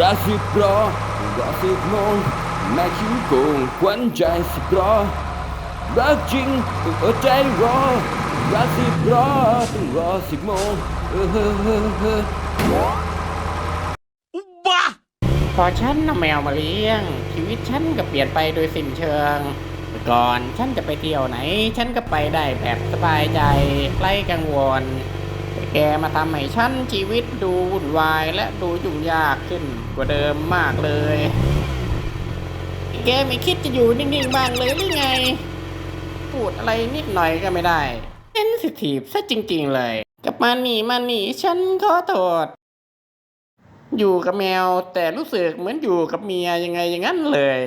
รักสิบรอรักสิบโมงแม่คิ้วโกงควันใจสิบรอรักจริงต้องอดใจรอรักสิบรอต้องรอสิบโมงเออเฮ้อเฮ้อเฮ้อพอฉันนำแมวมาเลี้ยง ชีวิตฉันก็เปลี่ยนไปโดยสิ้นเชิง แต่ก่อนฉันจะไปเที่ยวไหน ฉันก็ไปได้แบบสบายใจไร้กังวล แกมาทำให้ฉันชีวิตดูวุ่นวายและดูยุ่งยากขึ้นกว่าเดิมมากเลย แกไม่คิดจะอยู่นิ่งๆบ้างเลยหรือไง พูดอะไรนิดหน่อยก็ไม่ได้เซนซิทีฟซะจริงๆเลย กับมานี่มานี่ฉันขอโทษ อยู่กับแมวแต่รู้สึกเหมือนอยู่กับเมียยังไงอย่างนั้นเลย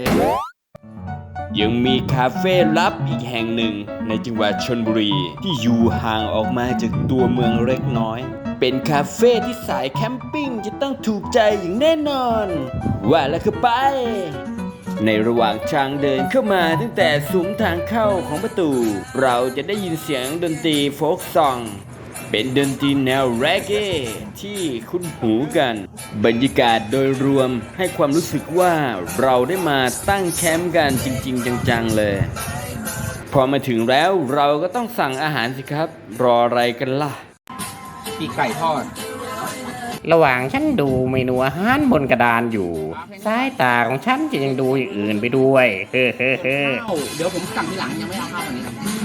ยังมีคาเฟ่ลับอีกแห่งหนึ่งในจังหวัดชนบุรี ที่อยู่ห่างออกมาจากตัวเมืองเล็กน้อย เป็นคาเฟ่ที่สายแคมปิ้งจะต้องถูกใจอย่างแน่นอน ว่าแล้วก็ไป ในระหว่างทางเดินเข้ามาตั้งแต่ซุ้มทางเข้าของประตู เราจะได้ยินเสียงดนตรีโฟกซอง เป็นดนตรีแนวแรกเก้ที่คุ้นหูกัน บรรยากาศโดยรวมให้ความรู้สึกว่าเราได้มาตั้งแคมป์กันจริง ๆ จัง ๆ เลย พอมาถึงแล้วเราก็ต้องสั่งอาหารสิครับ รออะไรกันล่ะ ปีกไก่ทอด ระหว่างฉันดูเมนูอาหารบนกระดานอยู่ สายตาของฉันจะยังดูอย่างอื่นไปด้วย เฮ้อเฮ้อเฮ้อข้าวเดี๋ยวผมสั่งทีหลังยังไม่เอาข้าวอันนี้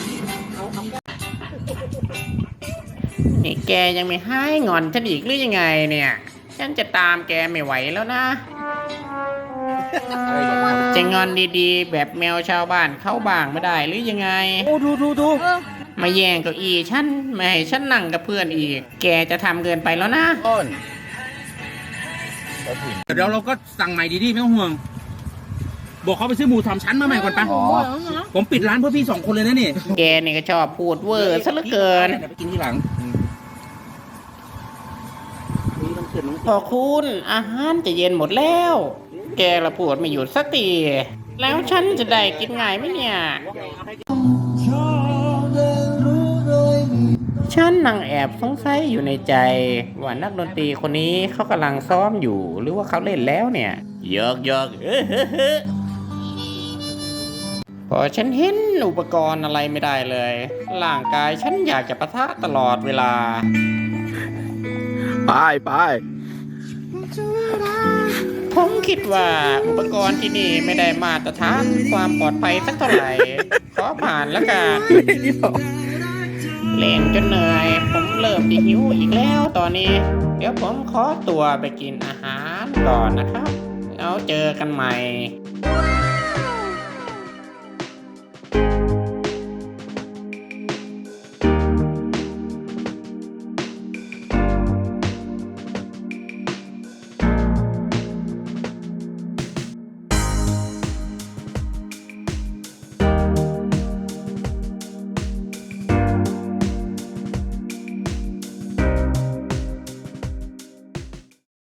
นี่แกยังไม่ให้งอนฉันอีกหรือยังไงเนี่ย ฉันจะตามแกไม่ไหวแล้วนะ จะงอนดีๆ แบบแมวชาวบ้านเข้าบ้างไม่ได้หรือยังไง โอ้ดูดูดูมาแย่งเก้าอี้ฉันไม่ให้ฉันนั่งกับเพื่อนอีก แกจะทำเกินไปแล้วนะต้นเดี๋ยวเราก็สั่งใหม่ดีๆไม่ต้องห่วง บอกเขาไปซื้อหมูสามชั้นมาใหม่ก่อนปะผมปิดร้านเพื่อพี่สองคนเลยนะนี่ แกนี่ก็ชอบพูดเวอร์ซะเหลือเกิน เดี๋ยวไปกินที่หลังนี่ต้องเกิดน้อง พอคุณอาหารจะเย็นหมดแล้ว แกละปวดไม่หยุดสักที แล้วฉันจะได้กินไงไหมเนี่ย ฉันนั่งแอบสงสัยอยู่ในใจ ว่านักดนตรีคนนี้เขากำลังซ้อมอยู่หรือว่าเขาเล่นแล้วเนี่ยยอกยอกเออเฮ้อเฮ้อพอฉันเห็นอุปกรณ์อะไรไม่ได้เลย ร่างกายฉันอยากจะปะทะตลอดเวลา ไปไปผมคิดว่าอุปกรณ์ที่นี่ไม่ได้มาตรฐานความปลอดภัยสักเท่าไหร่ ขอผ่านแล้วกันเล่นจนเหนื่อย ผมเริ่มจะหิวอีกแล้วตอนนี้ เดี๋ยวผมขอตัวไปกินอาหารก่อนนะครับ แล้วเจอกันใหม่